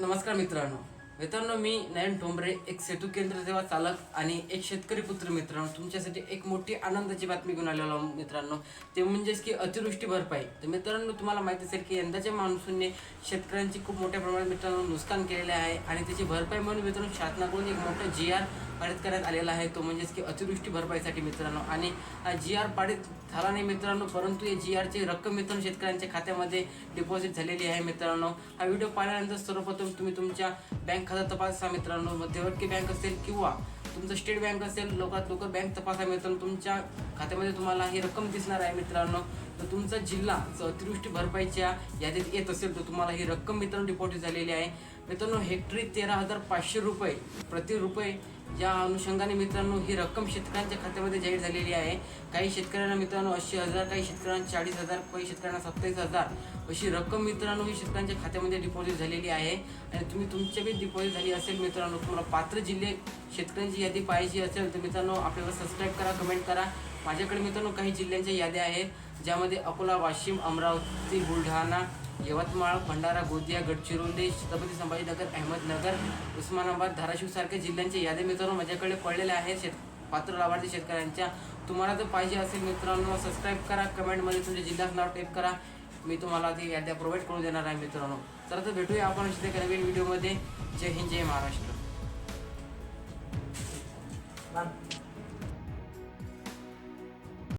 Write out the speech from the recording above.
नमस्कार मित्रांनो. मित्रांनो मी नयन ठोंबरे एक सेतू केंद्र सेवा चालक आणि एक शेतकरी पुत्र मित्रांनो. तुमच्यासाठी एक मोठी आनंदाची बातमी घेऊन आलेलो आहो मित्रांनो. ते म्हणजेच की अतिवृष्टी भरपाई. तर मित्रांनो तुम्हाला माहिती असेल की यंदाच्या मान्सूनने शेतकऱ्यांची खूप मोठ्या प्रमाणात मित्रांनो नुकसान केलेले आहे आणि त्याची भरपाई म्हणून मित्रांनो शासनाकडून एक मोठा जी आर पारित करण्यात आलेला आहे. तो म्हणजेच की अतिवृष्टी भरपाईसाठी मित्रांनो. आणि जी आर पारित झाला नाही मित्रांनो परंतु या जी आरची रक्कम मित्रांनो शेतकऱ्यांच्या खात्यामध्ये डिपॉझिट झालेली आहे मित्रांनो. हा व्हिडिओ पाहिल्यानंतर सर्वप्रथम तुम्ही तुमच्या बँक एखादा तपासा मित्रांनो मध्यवर्ती बँक असेल किंवा तुमचं स्टेट बँक असेल लवकरात लवकर बँक तपासा मित्रांनो तुमच्या खात्यामध्ये तुम्हाला ही रक्कम दिसणार आहे मित्रांनो. तर तुमचा जिल्हा अतिवृष्टी भरपाईच्या यादीत येत असेल तर तुम्हाला ही रक्कम मित्रांनो डिपॉझिट झालेली आहे. मित्रांनो हेक्टरी तेरा हजार पाचशे रुपये प्रति रुपये. या अनुषंगाने मित्रांनो ही रक्कम शेतकऱ्यांच्या खात्यामध्ये जाहीर झालेली आहे. काही शेतकऱ्यांना मित्रांनो ऐंशी हजार काही शेतकऱ्यांना चाळीस हजार काही शेतकऱ्यांना सत्तावीस हजार अशी रक्कम मित्रांनो ही शेतकऱ्यांच्या खात्यामध्ये डिपॉझिट झालेली आहे. आणि तुम्ही तुमच्या बी डिपॉझिट झाली असेल मित्रांनो तुम्हाला पात्र जिल्हे शेतकऱ्यांची यादी पाहिजे असेल तर मित्रांनो आपल्याला सबस्क्राईब करा कमेंट करा. माझ्याकडे मित्रांनो काही जिल्ह्यांच्या याद्या आहेत ज्यामध्ये अकोला वाशिम अमरावती बुलढाणा यवतमाळ भंडारा गोंदिया गडचिरोली छत्रपती संभाजीनगर अहमदनगर उस्मानाबाद धाराशिव सारख्या जिल्ह्यांच्या याद्या मित्रांनो माझ्याकडे पडलेल्या आहेत. शेत पात्र लाभार्थी शेतकऱ्यांच्या. तुम्हाला जर पाहिजे असेल मित्रांनो सबस्क्राईब करा. कमेंटमध्ये तुमच्या जिल्ह्याचं नाव टाईप करा. मी तुम्हाला ती याद्या प्रोव्हाइड करून देणार आहे मित्रांनो. तर आता भेटूया आपण एका नवीन व्हिडिओमध्ये जय हिंद जय महाराष्ट्र.